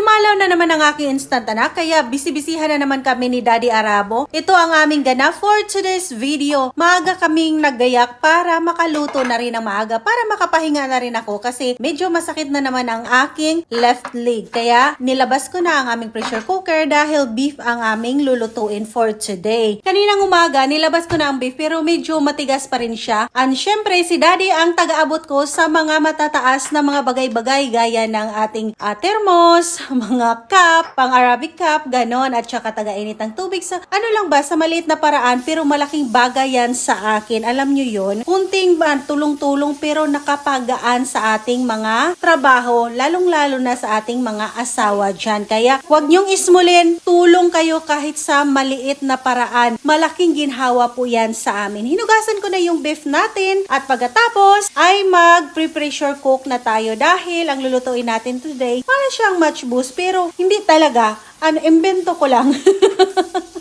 no Dumalaw na naman ang aking instant anak, kaya bisibisihan na naman kami ni Daddy Arabo. Ito ang aming ganap for today's video. Maaga kaming naggayak para makaluto na rin ang maaga, para makapahinga na rin ako kasi medyo masakit na naman ang aking left leg. Kaya nilabas ko na ang aming pressure cooker dahil beef ang aming lulutuin for today. Kaninang umaga, nilabas ko na ang beef pero medyo matigas pa rin siya. And syempre, si Daddy ang taga-abot ko sa mga matataas na mga bagay-bagay gaya ng ating ah, thermos, mga cup, pang Arabic cup, ganon, at saka taga-init ng tubig. Sa, ano lang ba, sa maliit na paraan, pero malaking bagay yan sa akin. Alam nyo yun, kunting tulong-tulong pero nakapagaan sa ating mga trabaho, lalong-lalo na sa ating mga asawa dyan. Kaya, huwag nyong ismulin, tulong kayo kahit sa maliit na paraan. Malaking ginhawa po yan sa amin. Hinugasan ko na yung beef natin at pagkatapos ay mag-pressure cook na tayo dahil ang lulutuin natin today para siyang match boost pero hindi talaga. Ano, invento ko lang.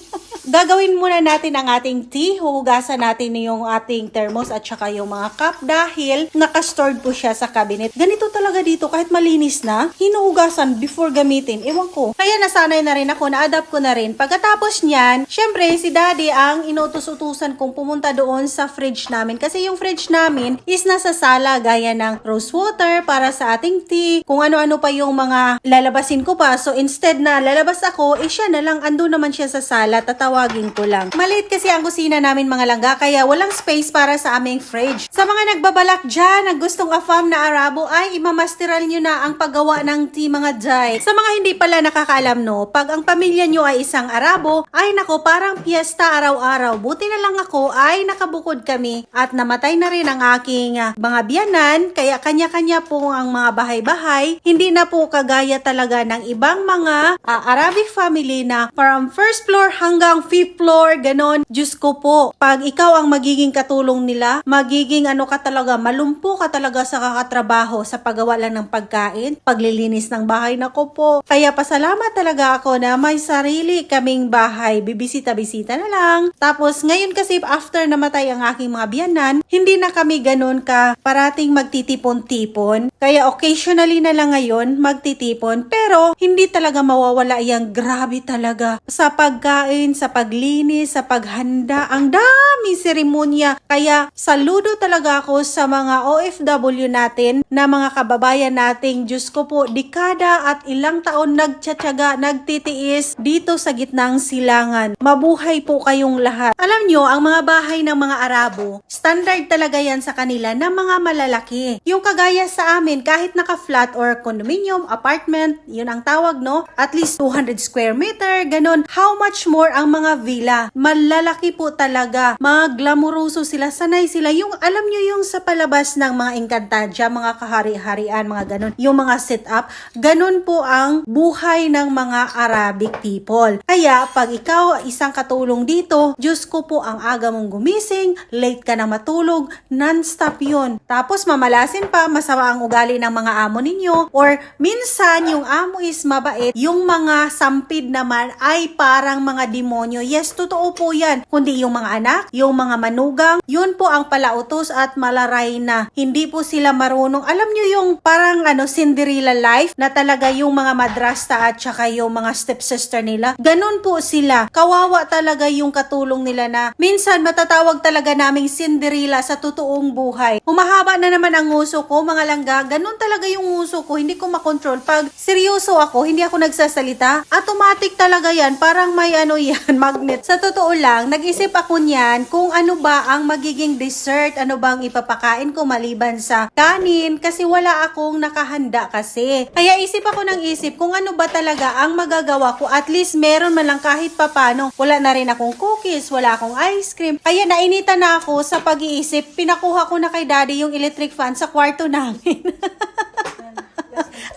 Gagawin muna natin ang ating tea. Huhugasan natin yung ating thermos at saka yung mga cup dahil naka-stored po siya sa cabinet. Ganito talaga dito kahit malinis na, hinuhugasan before gamitin. Ewan ko. Kaya nasanay na rin ako, na-adapt ko na rin. Pagkatapos niyan, syempre si daddy ang inutos-utusan kong pumunta doon sa fridge namin. Kasi yung fridge namin is nasa sala gaya ng rose water para sa ating tea, kung ano-ano pa yung mga lalabasin ko pa. So instead na lalabas ako, eh siya na lang, ando naman siya sa sala, tatawagin ko lang. Maliit kasi ang kusina namin mga langga, kaya walang space para sa aming fridge. Sa mga nagbabalak dyan, na gustong afam na Arabo, ay imamasteral nyo na ang paggawa ng tea mga jay. Sa mga hindi pala nakakaalam no, pag ang pamilya nyo ay isang Arabo, ay nako parang piyesta araw-araw. Buti na lang ako ay nakabukod kami at namatay na rin ang aking ah, mga biyanan, kaya kanya-kanya po ang mga bahay-bahay. Hindi na po kagaya talaga ng ibang mga ah, Arabic family na from first floor hanggang fifth floor, ganon. Diyos ko po, pag ikaw ang magiging katulong nila, magiging ano ka talaga, malumpo ka talaga sa kakatrabaho sa paggawa lang ng pagkain, paglilinis ng bahay na ko po. Kaya pasalamat talaga ako na may sarili kaming bahay. Bibisita-bisita na lang. Tapos ngayon kasi after namatay ang aking mga biyanan, hindi na kami ganun ka parating magtitipon-tipon. Kaya occasionally na lang ngayon magtitipon. Pero hindi talaga mawawala yung grabe talaga sa pagkain, sa paglinis, sa paghanda. Ang dami seremonya. Kaya saludo talaga ako sa mga OFW natin na mga kababayan nating Diyos ko po, dekada at ilang taon nagtsatsaga, nagtitiis dito sa gitnang silangan. Mabuhay po kayong lahat. Alam nyo, ang mga bahay ng mga Arabo, standard talaga yan sa kanila na mga malalaki. Yung kagaya sa amin, kahit naka-flat or condominium, apartment, yun ang tawag, no? At least 200 square meter, ganun. How much more ang mga villa? Malalaki po talaga. Mga glamuroso sila, sanay sila. Yung, alam nyo yung sa palabas ng mga Encantadia, mga kahari-harian, mga ganun. Yung mga sit-up, ganun po ang buhay ng mga Arabic people. Kaya, pag ikaw isang katulong dito, Diyos ko po ang aga mong gumising, late ka na matulog, non-stop yun. Tapos mamalasin pa, masama ang ugali ng mga amo ninyo, or minsan yung amo is mabait, yung mga sampid naman ay parang mga demonyo. Yes, totoo po yan. Kundi yung mga anak, yung mga manugang, yun po ang palautos at malaray na. Hindi po sila marunong. Alam nyo yung parang ano, Cinderella life na talaga yung mga madrasta at saka yung mga stepsister nila. Ganun po sila. Kawawa talaga yung katulong nila na minsan matatawag talaga naming Cinderella sa totoong buhay. Humahaba na naman ang nguso ko, mga langga. Ganun talaga yung nguso ko. Hindi ko makontrol. Pag seryoso ako, hindi ako nagsasalita, automatic talaga yan. Parang may ano yan, magnet. Sa totoo lang, nag-isip ako niyan kung ano ba ang magiging dessert, ano bang ipapakain ko maliban sa kanin kasi wala akong nakahanda kasi. Kaya isip ako ng isip kung ano ba talaga ang magagawa ko. At least meron man lang kahit papano. Wala na rin akong cookies, wala akong ice cream. Kaya nainita na ako sa pag-iisip. Pinakuha ko na kay daddy yung electric fan sa kwarto namin.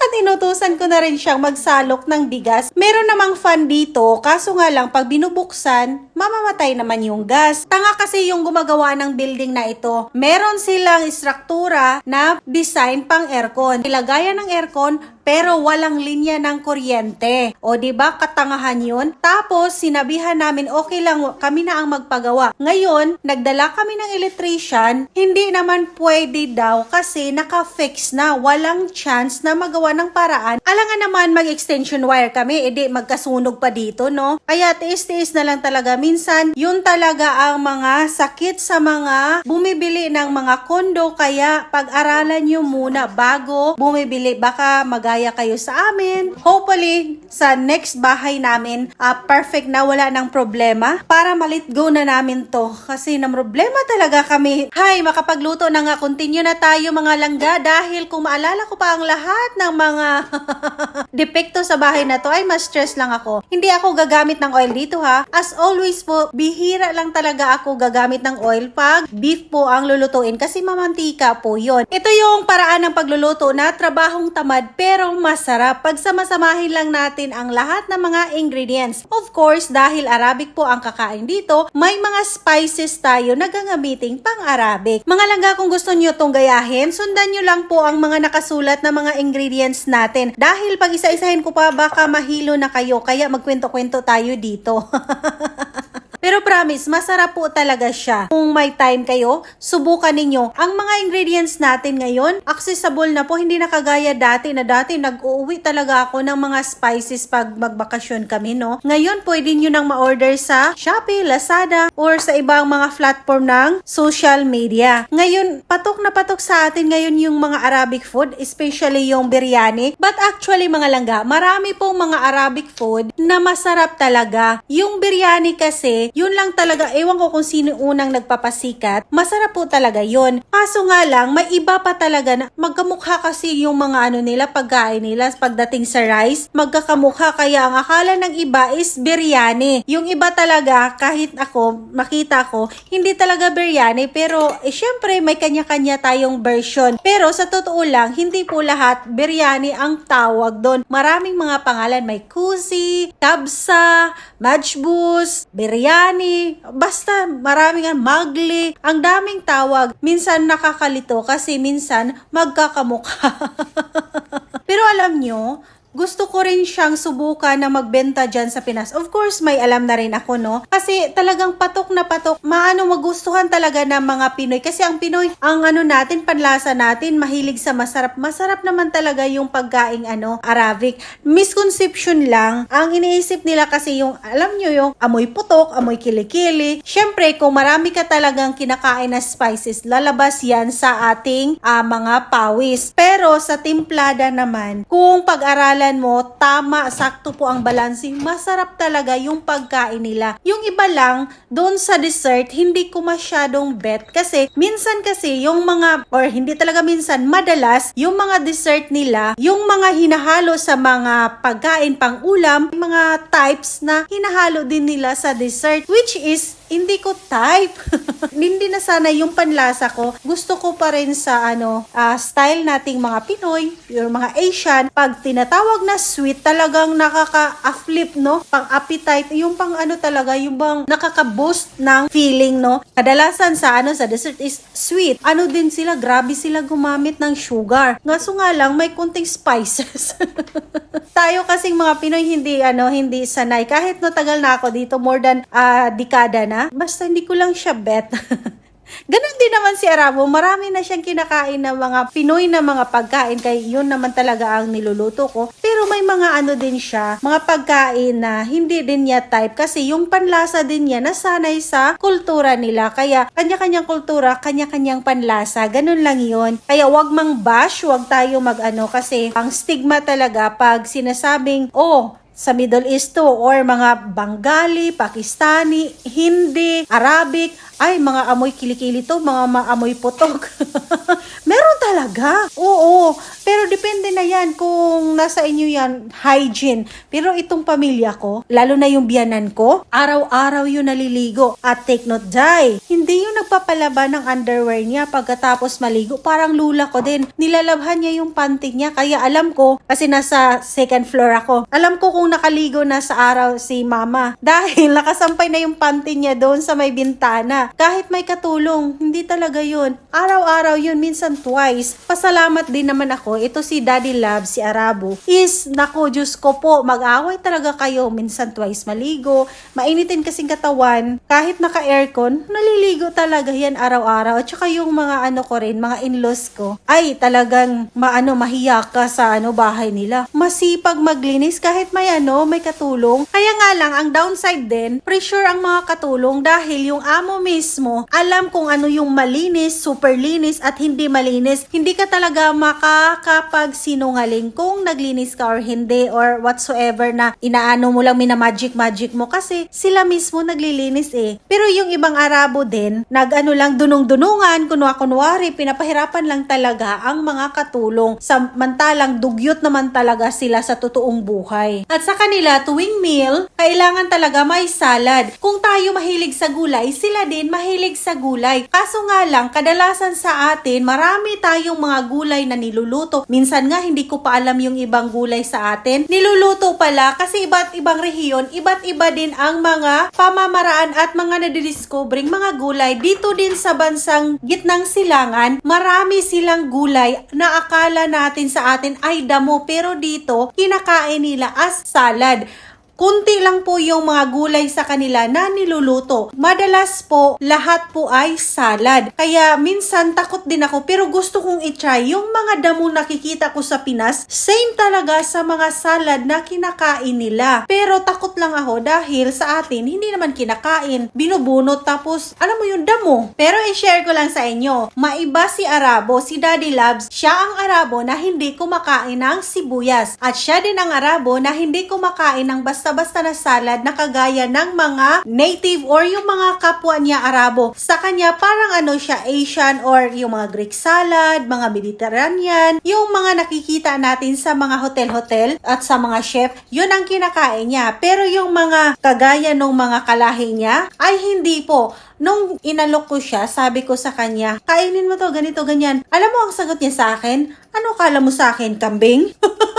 At inutusan ko na rin siyang magsalok ng bigas. Meron namang fan dito, kaso nga lang pag binubuksan, mamamatay naman yung gas. Tanga kasi yung gumagawa ng building na ito. Meron silang istruktura na design pang aircon. Ilagayan ng aircon pero walang linya ng kuryente. O di ba katangahan 'yun? Tapos sinabihan namin okay lang kami na ang magpagawa. Ngayon, nagdala kami ng electrician, hindi naman pwede daw kasi naka-fix na, walang chance na magawa ng paraan. Alangan naman mag-extension wire kami, edi magkasunog pa dito, no? Kaya tiis-tiis na lang talaga. Minsan, yun talaga ang mga sakit sa mga bumibili ng mga kondo. Kaya pag-aralan nyo muna bago bumibili. Baka magaya kayo sa amin. Hopefully, sa next bahay namin, ah, perfect na wala ng problema. Para malit go na namin to. Kasi na problema talaga kami. Hay, makapagluto na nga. Continue na tayo mga langga. Dahil kung maalala ko pa ang lahat ng mga depekto sa bahay na to, ay mas stress lang ako. Hindi ako gagamit ng oil dito ha. As always po, bihira lang talaga ako gagamit ng oil pag beef po ang lulutuin kasi mamantika po yon. Ito yung paraan ng pagluluto na trabahong tamad pero masarap. Pag samasamahin lang natin ang lahat ng mga ingredients. Of course, dahil Arabic po ang kakain dito, may mga spices tayo na gagamitin pang Arabic. Mga langga kung gusto nyo itong gayahin, sundan nyo lang po ang mga nakasulat na mga ingredients natin. Dahil pag isa-isahin ko pa, baka mahilo na kayo. Kaya magkwento-kwento tayo dito. Pero promise, masarap po talaga siya. Kung may time kayo, subukan ninyo. Ang mga ingredients natin ngayon, accessible na po. Hindi na kagaya dati na dati nag-uuwi talaga ako ng mga spices pag magbakasyon kami, no? Ngayon, pwede nyo nang ma-order sa Shopee, Lazada, or sa ibang mga platform ng social media. Ngayon, patok na patok sa atin ngayon yung mga Arabic food, especially yung biryani. But actually, mga langga, marami pong mga Arabic food na masarap talaga. Yung biryani kasi, yun lang talaga, ewan ko kung sino unang nagpapasikat, masarap po talaga yun. Kaso nga lang, may iba pa talaga na magkamukha kasi yung mga ano nila, pagkain nila pagdating sa rice, magkakamukha kaya ang akala ng iba is biryani. Yung iba talaga, kahit ako, makita ko, hindi talaga biryani, pero eh, syempre may kanya-kanya tayong version. Pero sa totoo lang, hindi po lahat biryani ang tawag doon. Maraming mga pangalan, may kusi, kabsa, majbus, biryani, basta maraming nga, magli, ang daming tawag. Minsan nakakalito kasi minsan magkakamukha. Pero alam nyo, gusto ko rin siyang subukan na magbenta dyan sa Pinas. Of course, may alam na rin ako, no? Kasi talagang patok na patok. Maano magustuhan talaga ng mga Pinoy. Kasi ang Pinoy, ang ano natin, panlasa natin, mahilig sa masarap. Masarap naman talaga yung pagkaing ano, Arabic. Misconception lang. Ang iniisip nila kasi yung, alam nyo yung amoy putok, amoy kilikili. Siyempre, kung marami ka talagang kinakain na spices, lalabas yan sa ating ah, mga pawis. Pero sa timplada naman, kung pag-aralan mo, tama, sakto po ang balancing, masarap talaga yung pagkain nila. Yung iba lang, doon sa dessert, hindi ko masyadong bet kasi minsan kasi yung mga, or hindi talaga minsan, madalas, yung mga dessert nila, yung mga hinahalo sa mga pagkain pang ulam, mga types na hinahalo din nila sa dessert, which is hindi ko type. hindi na sana yung panlasa ko. Gusto ko pa rin sa ano, ah, style nating mga Pinoy, yung mga Asian, pag tinatawag na sweet, talagang nakaka-flip, no? Pang appetite, yung pang ano talaga, yung bang nakaka-boost ng feeling, no? Kadalasan sa ano, sa dessert is sweet. Ano din sila, grabe sila gumamit ng sugar. Ngaso nga lang, may kunting spices. tayo kasing mga Pinoy hindi ano hindi sanay kahit no tagal na ako dito more than ah, dekada na basta hindi ko lang siya bet Ganon din naman si Arabo, marami na siyang kinakain ng mga Pinoy na mga pagkain, kaya yun naman talaga ang niluluto ko. Pero may mga ano din siya, mga pagkain na hindi din niya type kasi yung panlasa din niya nasanay sa kultura nila. Kaya kanya-kanyang kultura, kanya-kanyang panlasa, ganun lang yun. Kaya wag mang bash, wag tayo mag ano kasi ang stigma talaga pag sinasabing, oh, sa Middle East to or mga Bengali, Pakistani, Hindi, Arabic, ay mga amoy kilikili to, mga maamoy putok. Meron talaga. Oo. Pero depende na yan kung nasa inyo yan, hygiene. Pero itong pamilya ko, lalo na yung biyanan ko, araw-araw yun naliligo. At take note, Jai, hindi yung nagpapalaba ng underwear niya pagkatapos maligo. Parang lula ko din. Nilalabhan niya yung panty niya. Kaya alam ko, kasi nasa second floor ako, alam ko kung nakaligo na sa araw si mama. Dahil nakasampay na yung panty niya doon sa may bintana. Kahit may katulong, hindi talaga yun. Araw-araw yun, minsan twice. Pasalamat din naman ako. Ito si Daddy Love, si Arabo. Is, nako, Diyos ko po, mag-away talaga kayo. Minsan twice maligo. Mainitin kasing katawan. Kahit naka-aircon, naliligo talaga yan araw-araw. At saka yung mga ano ko rin, mga in-laws ko, ay talagang maano, mahiya ka sa ano, bahay nila. Masipag maglinis kahit may ano, may katulong. Kaya nga lang, ang downside din, pressure ang mga katulong dahil yung amo mismo, alam kung ano yung malinis, super linis at hindi malinis. Hindi ka talaga makakapagsinungaling kung naglinis ka or hindi or whatsoever na inaano mo lang minamagic magic mo kasi sila mismo naglilinis eh. Pero yung ibang Arabo din, nag-ano lang dunong-dunungan, kunwa-kunwari, pinapahirapan lang talaga ang mga katulong. Samantalang dugyot naman talaga sila sa totoong buhay. At sa kanila, tuwing meal, kailangan talaga may salad. Kung tayo mahilig sa gulay, sila din mahilig sa gulay. Kaso nga lang, kadalasan sa atin, marami tayong mga gulay na niluluto. Minsan nga, hindi ko pa alam yung ibang gulay sa atin. Niluluto pala kasi iba't ibang rehiyon, iba't iba din ang mga pamamaraan at mga nadidiscovering mga gulay. Dito din sa bansang gitnang silangan, marami silang gulay na akala natin sa atin ay damo pero dito kinakain nila as salad. Kunti lang po yung mga gulay sa kanila na niluluto. Madalas po, lahat po ay salad. Kaya minsan takot din ako pero gusto kong itry yung mga damo nakikita ko sa Pinas. Same talaga sa mga salad na kinakain nila. Pero takot lang ako dahil sa atin hindi naman kinakain. Binubunot tapos alam mo yung damo. Pero i-share ko lang sa inyo. Maiba si Arabo, si Daddy Labs. Siya ang Arabo na hindi kumakain ng sibuyas. At siya din ang Arabo na hindi kumakain ng basta-basta na salad na kagaya ng mga native or yung mga kapwa niya Arabo. Sa kanya parang ano siya Asian or yung mga Greek salad, mga Mediterranean, yung mga nakikita natin sa mga hotel-hotel at sa mga chef, yun ang kinakain niya. Pero yung mga kagaya ng mga kalahi niya ay hindi po. Nung inalok ko siya, sabi ko sa kanya, kainin mo to, ganito, ganyan. Alam mo ang sagot niya sa akin? Ano kala mo sa akin, kambing?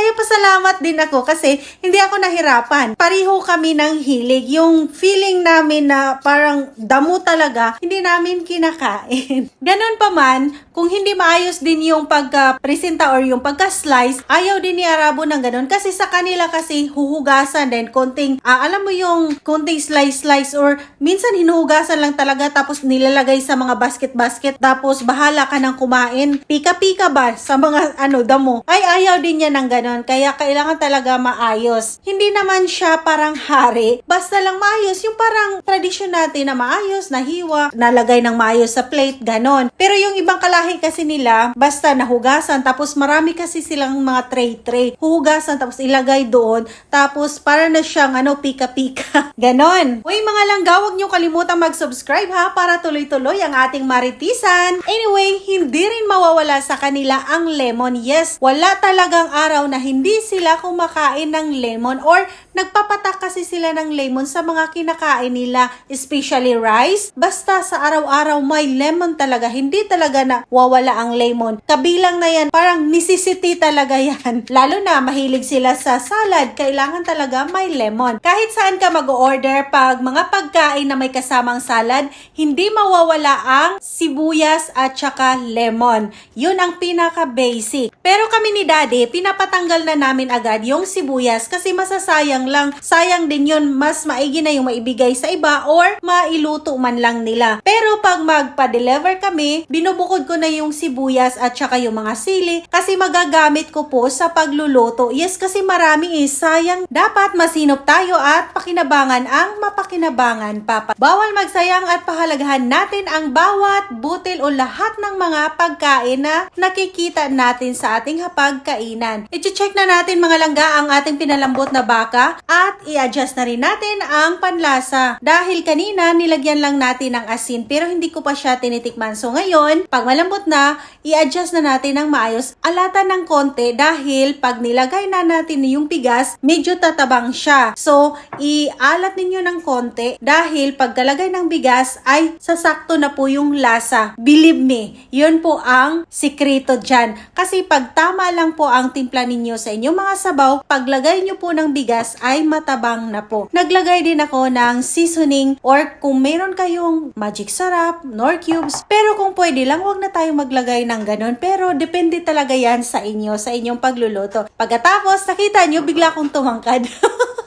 Kaya pasalamat din ako kasi hindi ako nahirapan. Pariho kami ng hilig. Yung feeling namin na parang damo talaga, hindi namin kinakain. Ganon pa man, kung hindi maayos din yung pagka-presenta or yung pagka-slice, ayaw din ni Arabo ng ganon. Kasi sa kanila kasi huhugasan din konting, ah, alam mo yung konting slice-slice or minsan hinuhugasan lang talaga tapos nilalagay sa mga basket-basket tapos bahala ka ng kumain. Pika-pika ba sa mga ano damo? Ay ayaw din niya ng ganon. Kaya kailangan talaga maayos. Hindi naman siya parang hari. Basta lang maayos. Yung parang tradisyon natin na maayos, nahiwa, nalagay ng maayos sa plate, ganon. Pero yung ibang kalahi kasi nila, basta nahugasan, tapos marami kasi silang mga tray-tray. Huhugasan, tapos ilagay doon, tapos para na siyang ano, pika-pika. ganon. Uy mga langga, huwag niyo kalimutan mag-subscribe ha, para tuloy-tuloy ang ating maritisan. Anyway, hindi rin mawawala sa kanila ang lemon. Yes, wala talagang araw na hindi sila kumakain ng lemon or nagpapatak kasi sila ng lemon sa mga kinakain nila, especially rice. Basta sa araw-araw may lemon talaga, hindi talaga na wawala ang lemon. Kabilang na yan, parang necessity talaga yan. Lalo na mahilig sila sa salad, kailangan talaga may lemon. Kahit saan ka mag-order pag mga pagkain na may kasamang salad, hindi mawawala ang sibuyas at saka lemon. Yun ang pinaka-basic. Pero kami ni Daddy, pinapatanggal na namin agad yung sibuyas kasi masasayang lang. Sayang din yun, mas maigi na yung maibigay sa iba or mailuto man lang nila. Pero pag magpa-deliver kami, binubukod ko na yung sibuyas at saka yung mga sili kasi magagamit ko po sa pagluluto. Yes, kasi marami eh. Sayang, dapat masinop tayo at pakinabangan ang mapakinabangan, Papa. Bawal magsayang at pahalagahan natin ang bawat butil o lahat ng mga pagkain na nakikita natin sa ating hapagkainan. I-check na natin mga langga ang ating pinalambot na baka at i-adjust na rin natin ang panlasa. Dahil kanina nilagyan lang natin ng asin pero hindi ko pa siya tinitikman. So ngayon, pag malambot na, i-adjust na natin ng maayos. Alata ng konti dahil pag nilagay na natin yung bigas, medyo tatabang siya. So, ialat ninyo ng konti dahil pagkalagay ng bigas ay sasakto na po yung lasa. Believe me, yun po ang sikreto dyan. Kasi pag tama lang po ang timpla ninyo sa inyong mga sabaw, paglagay nyo po ng bigas ay matabang na po. Naglagay din ako ng seasoning or kung meron kayong magic sarap, nor cubes, pero kung pwede lang, wag na tayong maglagay ng ganun. Pero depende talaga yan sa inyo, sa inyong pagluluto. Pagkatapos, nakita nyo, bigla akong tumangkad.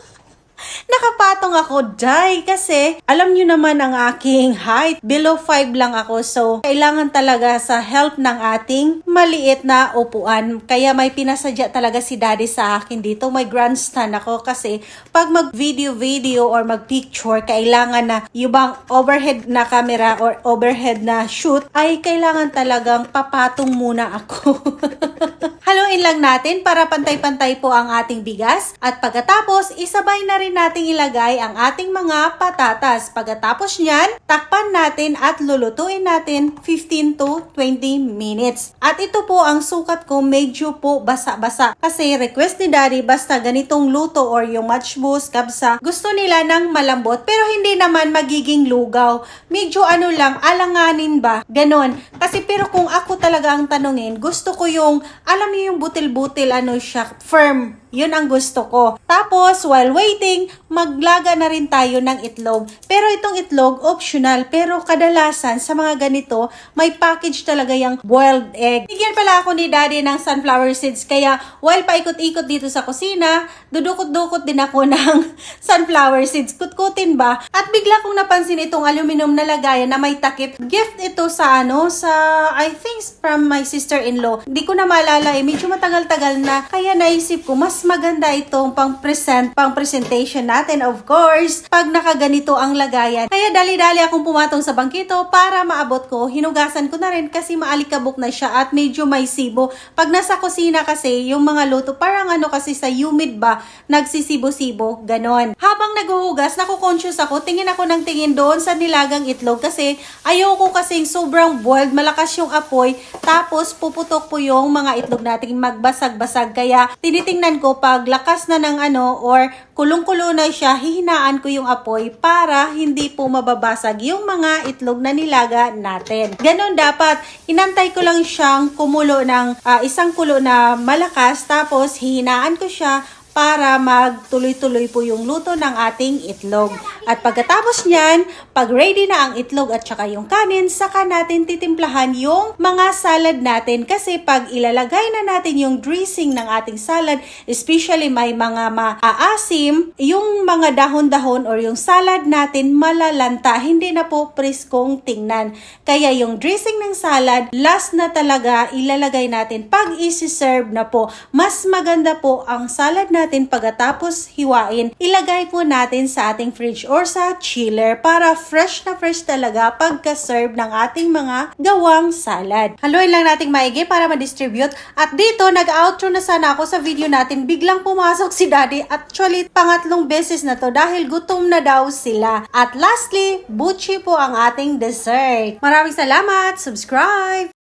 Nakapatong ako, Day, kasi alam nyo naman ang aking height. Below 5 lang ako, so kailangan talaga sa help ng ating maliit na upuan. Kaya may pinasadya talaga si daddy sa akin dito. May grandstand ako kasi pag mag-video-video or mag-picture, kailangan na yung bang overhead na camera or overhead na shoot, ay kailangan talagang papatong muna ako. Haluin lang natin para pantay-pantay po ang ating bigas. At pagkatapos, isabay na rin nating ilagay ang ating mga patatas. Pagkatapos niyan, takpan natin at lulutuin natin 15 to 20 minutes. At ito po ang sukat ko medyo po basa-basa. Kasi request ni daddy basta ganitong luto or yung matchboost, kabsa, gusto nila ng malambot pero hindi naman magiging lugaw. Medyo ano lang, alanganin ba? Ganon. Kasi pero kung ako talaga ang tanungin, gusto ko yung, alam niyo yung butil-butil, ano siya, firm. Yun ang gusto ko. Tapos, while waiting, maglaga na rin tayo ng itlog. Pero itong itlog, optional. Pero kadalasan, sa mga ganito, may package talaga yung boiled egg. Bigyan pala ako ni daddy ng sunflower seeds. Kaya, while paikot-ikot dito sa kusina, dudukot-dukot din ako ng sunflower seeds. Kutkutin ba? At bigla kong napansin itong aluminum na lagayan na may takip. Gift ito sa ano, sa, I think, from my sister-in-law. Hindi ko na maalala eh. Medyo matagal-tagal na. Kaya naisip ko, mas maganda itong pang-present, pang-presentation natin, of course, pag nakaganito ang lagayan. Kaya dali-dali akong pumatong sa bangkito para maabot ko. Hinugasan ko na rin kasi maalikabok na siya at medyo may sibo. Pag nasa kusina kasi, yung mga luto, parang ano kasi sa humid ba, nagsisibo-sibo, ganon. Habang naghuhugas, naku-conscious ako, tingin ako ng tingin doon sa nilagang itlog kasi ayoko kasing sobrang boiled, malakas yung apoy, tapos puputok po yung mga itlog natin magbasag-basag. Kaya tinitingnan ko pag lakas na ng ano or kulong-kulo na siya, hihinaan ko yung apoy para hindi po mababasag yung mga itlog na nilaga natin. Ganon dapat. Inantay ko lang siyang kumulo ng ah, isang kulo na malakas tapos hihinaan ko siya para magtuloy-tuloy po yung luto ng ating itlog. At pagkatapos niyan, pag ready na ang itlog at saka yung kanin, saka natin titimplahan yung mga salad natin. Kasi pag ilalagay na natin yung dressing ng ating salad, especially may mga maaasim, yung mga dahon-dahon or yung salad natin malalanta. Hindi na po preskong tingnan. Kaya yung dressing ng salad, last na talaga ilalagay natin pag isi-serve na po. Mas maganda po ang salad natin pagkatapos hiwain, ilagay po natin sa ating fridge or sa chiller para fresh na fresh talaga pagka-serve ng ating mga gawang salad. Haluin lang nating maigi para ma-distribute. At dito, nag-outro na sana ako sa video natin. Biglang pumasok si daddy. Actually, pangatlong beses na to dahil gutom na daw sila. At lastly, buchi po ang ating dessert. Maraming salamat! Subscribe!